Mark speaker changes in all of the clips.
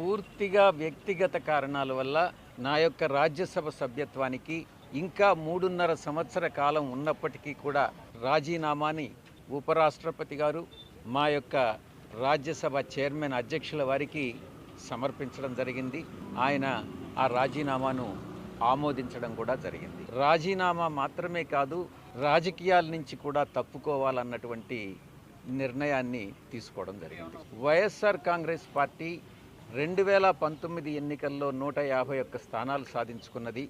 Speaker 1: పూర్తిగా వ్యక్తిగత కారణాల వల్ల నా యొక్క రాజ్యసభ సభ్యత్వానికి ఇంకా మూడున్నర సంవత్సర కాలం ఉన్నప్పటికీ కూడా రాజీనామాని ఉపరాష్ట్రపతి గారు మా యొక్క రాజ్యసభ చైర్మన్ అధ్యక్షుల వారికి సమర్పించడం జరిగింది. ఆయన ఆ రాజీనామాను ఆమోదించడం కూడా జరిగింది. రాజీనామా మాత్రమే కాదు రాజకీయాల నుంచి కూడా తప్పుకోవాలన్నటువంటి నిర్ణయాన్ని తీసుకోవడం జరిగింది. వైఎస్ఆర్ కాంగ్రెస్ పార్టీ రెండు వేల పంతొమ్మిది ఎన్నికల్లో నూట యాభై ఒక్క స్థానాలు సాధించుకున్నది.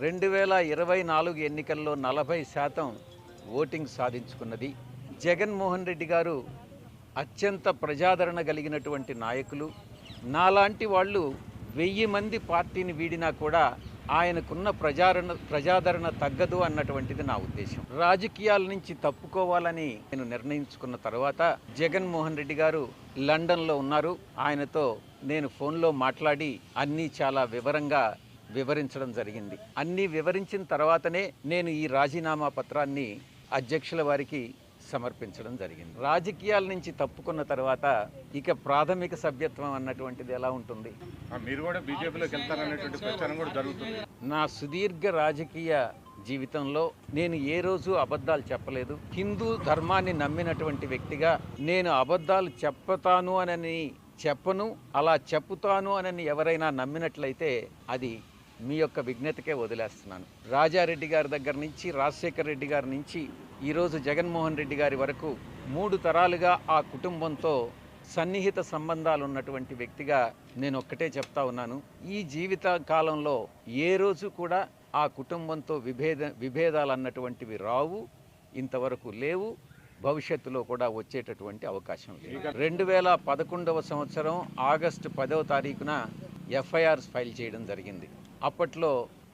Speaker 1: రెండు వేల ఇరవై నాలుగు ఎన్నికల్లో నలభై శాతం ఓటింగ్ సాధించుకున్నది. జగన్మోహన్ రెడ్డి గారు అత్యంత ప్రజాదరణ కలిగినటువంటి నాయకులు. నాలాంటి వాళ్ళు వెయ్యి మంది పార్టీని వీడినా కూడా ఆయనకున్న ప్రజాదరణ ప్రజాదరణ తగ్గదు అన్నటువంటిది నా ఉద్దేశం. రాజకీయాల నుంచి తప్పుకోవాలని నేను నిర్ణయించుకున్న తర్వాత జగన్మోహన్ రెడ్డి గారు లండన్లో ఉన్నారు. ఆయనతో నేను ఫోన్లో మాట్లాడి అన్నీ చాలా వివరంగా వివరించడం జరిగింది. అన్నీ వివరించిన తర్వాతనే నేను ఈ రాజీనామా పత్రాన్ని అధ్యక్షుల వారికి సమర్పించడం జరిగింది. రాజకీయాల నుంచి తప్పుకున్న తర్వాత ఇక ప్రాథమిక సభ్యత్వం అన్నటువంటిది ఎలా ఉంటుంది?
Speaker 2: మీరు కూడా బీజేపీలోకి వెళ్తారనేటువంటి ప్రచారం కూడా జరుగుతుంది.
Speaker 1: నా సుదీర్ఘ రాజకీయ జీవితంలో నేను ఏ రోజు అబద్ధాలు చెప్పలేదు. హిందూ ధర్మాన్ని నమ్మినటువంటి వ్యక్తిగా నేను అబద్ధాలు చెప్పుతాను అనని చెప్పను అలా చెప్పుతాను అనని ఎవరైనా నమ్మినట్లయితే అది మీ యొక్క విజ్ఞతకే వదిలేస్తున్నాను. రాజారెడ్డి గారి దగ్గర నుంచి రాజశేఖర రెడ్డి గారి నుంచి ఈరోజు జగన్మోహన్ రెడ్డి గారి వరకు మూడు తరాలుగా ఆ కుటుంబంతో సన్నిహిత సంబంధాలు ఉన్నటువంటి వ్యక్తిగా నేను ఒక్కటే చెప్తా ఉన్నాను. ఈ జీవిత కాలంలో ఏ రోజు కూడా ఆ కుటుంబంతో విభేద విభేదాలు అన్నటువంటివి రావు ఇంతవరకు లేవు భవిష్యత్తులో కూడా వచ్చేటటువంటి అవకాశం లేదు. రెండు వేల పదకొండవ సంవత్సరం ఆగస్టు పదవ తారీఖున ఎఫ్ఐఆర్స్ ఫైల్ చేయడం జరిగింది. అప్పట్లో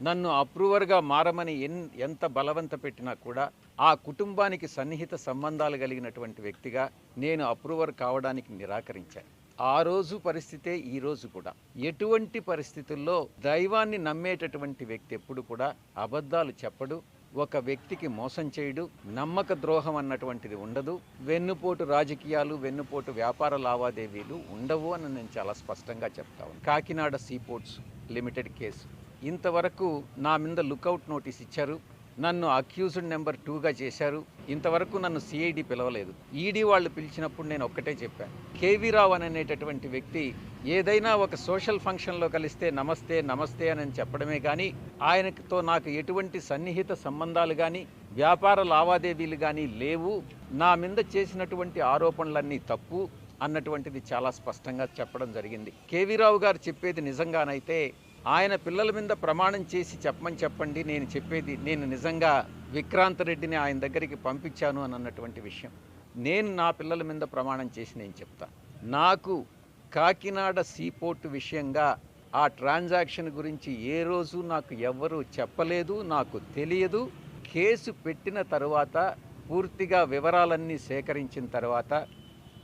Speaker 1: నన్ను అప్రూవర్గా మారమని ఎన్ ఎంత బలవంత పెట్టినా కూడా ఆ కుటుంబానికి సన్నిహిత సంబంధాలు కలిగినటువంటి వ్యక్తిగా నేను అప్రూవర్ కావడానికి నిరాకరించాను. ఆ రోజు పరిస్థితే ఈ రోజు కూడా. ఎటువంటి పరిస్థితుల్లో దైవాన్ని నమ్మేటటువంటి వ్యక్తి ఎప్పుడు కూడా అబద్ధాలు చెప్పడు ఒక వ్యక్తికి మోసం చేయడు నమ్మక ద్రోహం అన్నటువంటిది ఉండదు వెన్నుపోటు రాజకీయాలు వెన్నుపోటు వ్యాపార లావాదేవీలు ఉండవు అని నేను చాలా స్పష్టంగా చెప్తా ఉన్నాను కాకినాడ సీపోర్ట్స్ లిమిటెడ్ కేసు. ఇంతవరకు నా మీద లుకౌట్ నోటీస్ ఇచ్చారు నన్ను అక్యూజ్డ్ నెంబర్ టూగా చేశారు. ఇంతవరకు నన్ను సిఐడి పిలవలేదు. ఈడీ వాళ్ళు పిలిచినప్పుడు నేను ఒక్కటే చెప్పాను. కేవీ రావు అని అనేటటువంటి వ్యక్తి ఏదైనా ఒక సోషల్ ఫంక్షన్లో కలిస్తే నమస్తే నమస్తే అని చెప్పడమే కానీ ఆయనతో నాకు ఎటువంటి సన్నిహిత సంబంధాలు కానీ వ్యాపార లావాదేవీలు కానీ లేవు. నా మీద చేసినటువంటి ఆరోపణలన్నీ తప్పు అన్నటువంటిది చాలా స్పష్టంగా చెప్పడం జరిగింది. కేవీ రావు గారు చెప్పేది నిజంగానైతే ఆయన పిల్లల మీద ప్రమాణం చేసి చెప్పమని చెప్పండి నేను చెప్పేది నేను నిజంగా విక్రాంత్ రెడ్డిని ఆయన దగ్గరికి పంపించాను అని అన్నటువంటి విషయం. నేను నా పిల్లల మీద ప్రమాణం చేసి నేను చెప్తా. నాకు కాకినాడ సీపోర్ట్ విషయంగా ఆ ట్రాన్సాక్షన్ గురించి ఏ రోజు నాకు ఎవ్వరూ చెప్పలేదు నాకు తెలియదు. కేసు పెట్టిన తరువాత పూర్తిగా వివరాలన్నీ సేకరించిన తర్వాత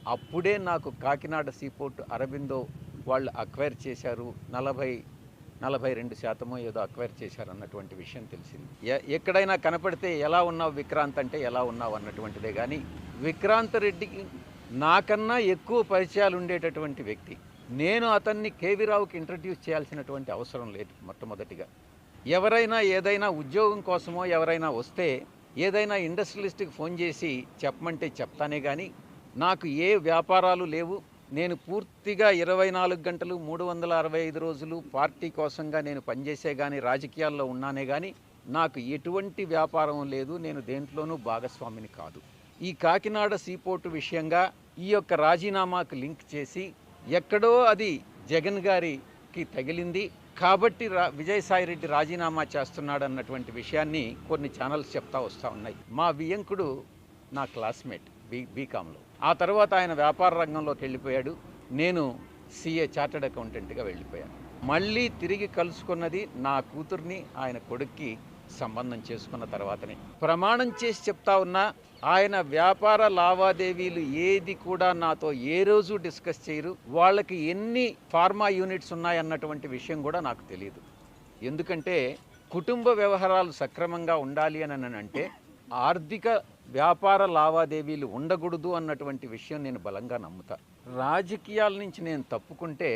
Speaker 1: అప్పుడే నాకు కాకినాడ సీపోర్ట్ అరబిందో వాళ్ళు అక్వైర్ చేశారు. నలభై నలభై రెండు శాతమో ఏదో అక్వైర్ చేశారన్నటువంటి విషయం తెలిసింది. ఎక్కడైనా కనపడితే ఎలా ఉన్నావు విక్రాంత్ అంటే ఎలా ఉన్నావు అన్నటువంటిదే కానీ విక్రాంత్ రెడ్డికి నాకన్నా ఎక్కువ పరిచయాలు ఉండేటటువంటి వ్యక్తి. నేను అతన్ని కేవీరావుకి ఇంట్రడ్యూస్ చేయాల్సినటువంటి అవసరం లేదు మొట్టమొదటిగా. ఎవరైనా ఏదైనా ఉద్యోగం కోసమో ఎవరైనా వస్తే ఏదైనా ఇండస్ట్రియలిస్ట్కి ఫోన్ చేసి చెప్పమంటే చెప్తానే కానీ నాకు ఏ వ్యాపారాలు లేవు నేను పూర్తిగా ఇరవై నాలుగు గంటలు మూడు వందల అరవై ఐదు రోజులు పార్టీ కోసంగా నేను పనిచేసే కానీ రాజకీయాల్లో ఉన్నానే కానీ నాకు ఎటువంటి వ్యాపారం లేదు. నేను దేంట్లోనూ భాగస్వామిని కాదు. ఈ కాకినాడ సీపోర్టు విషయంగా ఈ యొక్క రాజీనామాకు లింక్ చేసి ఎక్కడో అది జగన్ గారికి తగిలింది. కాబట్టి రా విజయసాయిరెడ్డి రాజీనామా చేస్తున్నాడు అన్నటువంటి విషయాన్ని కొన్ని ఛానల్స్ చెప్తా వస్తూ ఉన్నాయి. మా వియంకుడు నా క్లాస్మేట్ బీ బీకామ్లో ఆ తర్వాత ఆయన వ్యాపార రంగంలోకి వెళ్ళిపోయాడు. నేను సీఏ చార్టెడ్ అకౌంటెంట్గా వెళ్ళిపోయాను. మళ్ళీ తిరిగి కలుసుకున్నది నా కూతుర్ని ఆయన కొడుక్కి సంబంధం చేసుకున్న తర్వాతనే. ప్రమాణం చేసి చెప్తా ఉన్నా ఆయన వ్యాపార లావాదేవీలు ఏది కూడా నాతో ఏ రోజు డిస్కస్ చేయరు. వాళ్ళకి ఎన్ని ఫార్మా యూనిట్స్ ఉన్నాయన్నటువంటి విషయం కూడా నాకు తెలియదు ఎందుకంటే కుటుంబ వ్యవహారాలు సక్రమంగా ఉండాలి అని అంటే ఆర్థిక వ్యాపార లావాదేవీలు ఉండకూడదు అన్నటువంటి విషయం నేను బలంగా నమ్ముతా. రాజకీయాల నుంచి నేను తప్పుకుంటే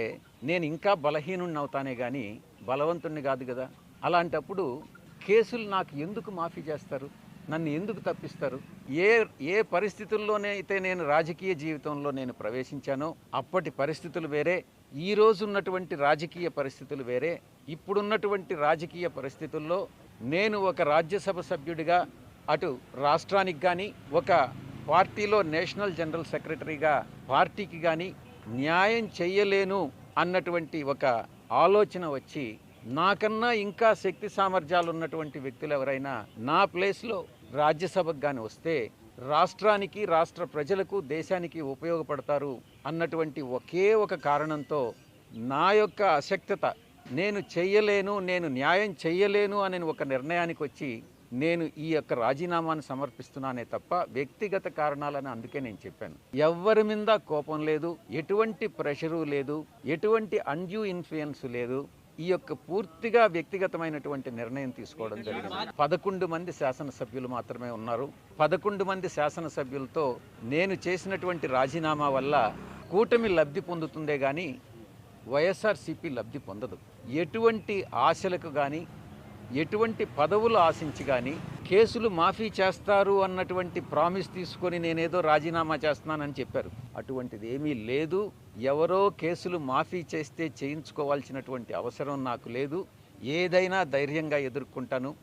Speaker 1: నేను ఇంకా బలహీనుణ్ణి అవుతానే కానీ బలవంతుణ్ణి కాదు కదా. అలాంటప్పుడు కేసులు నాకు ఎందుకు మాఫీ చేస్తారు? నన్ను ఎందుకు తప్పిస్తారు? ఏ ఏ పరిస్థితుల్లోనే అయితే నేను రాజకీయ జీవితంలో నేను ప్రవేశించానో అప్పటి పరిస్థితులు వేరే ఈ రోజు ఉన్నటువంటి రాజకీయ పరిస్థితులు వేరే. ఇప్పుడున్నటువంటి రాజకీయ పరిస్థితుల్లో నేను ఒక రాజ్యసభ సభ్యుడిగా అటు రాష్ట్రానికి కానీ ఒక పార్టీలో నేషనల్ జనరల్ సెక్రటరీగా పార్టీకి కానీ న్యాయం చెయ్యలేను అన్నటువంటి ఒక ఆలోచన వచ్చి నాకన్నా ఇంకా శక్తి సామర్థ్యాలు ఉన్నటువంటి వ్యక్తులు ఎవరైనా నా ప్లేస్లో రాజ్యసభకు కానీ వస్తే రాష్ట్రానికి రాష్ట్ర ప్రజలకు దేశానికి ఉపయోగపడతారు అన్నటువంటి ఒకే ఒక కారణంతో నా యొక్క అశక్తత నేను చెయ్యలేను నేను న్యాయం చెయ్యలేను అనే ఒక నిర్ణయానికి వచ్చి నేను ఈ యొక్క రాజీనామాను సమర్పిస్తున్నానే తప్ప వ్యక్తిగత కారణాలని అందుకే నేను చెప్పాను. ఎవరి మీద కోపం లేదు ఎటువంటి ప్రెషరు లేదు ఎటువంటి అన్యూ ఇన్ఫ్లుయెన్స్ లేదు. ఈ యొక్క పూర్తిగా వ్యక్తిగతమైనటువంటి నిర్ణయం తీసుకోవడం జరిగింది. పదకొండు మంది శాసనసభ్యులు మాత్రమే ఉన్నారు. పదకొండు మంది శాసనసభ్యులతో నేను చేసినటువంటి రాజీనామా వల్ల కూటమి లబ్ధి పొందుతుందే కానీ వైఎస్ఆర్సీపీ లబ్ధి పొందదు. ఎటువంటి ఆశలకు కానీ ఎటువంటి పదవులు ఆశించి కానీ కేసులు మాఫీ చేస్తారు అన్నటువంటి ప్రామిస్ తీసుకొని నేనేదో రాజీనామా చేస్తున్నానని చెప్పారు. అటువంటిది ఏమీ లేదు. ఎవరో కేసులు మాఫీ చేస్తే చేయించుకోవాల్సినటువంటి అవసరం నాకు లేదు. ఏదైనా ధైర్యంగా ఎదుర్కొంటాను.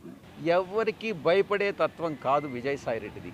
Speaker 1: ఎవరికి భయపడే తత్వం కాదు విజయసాయిరెడ్డిది.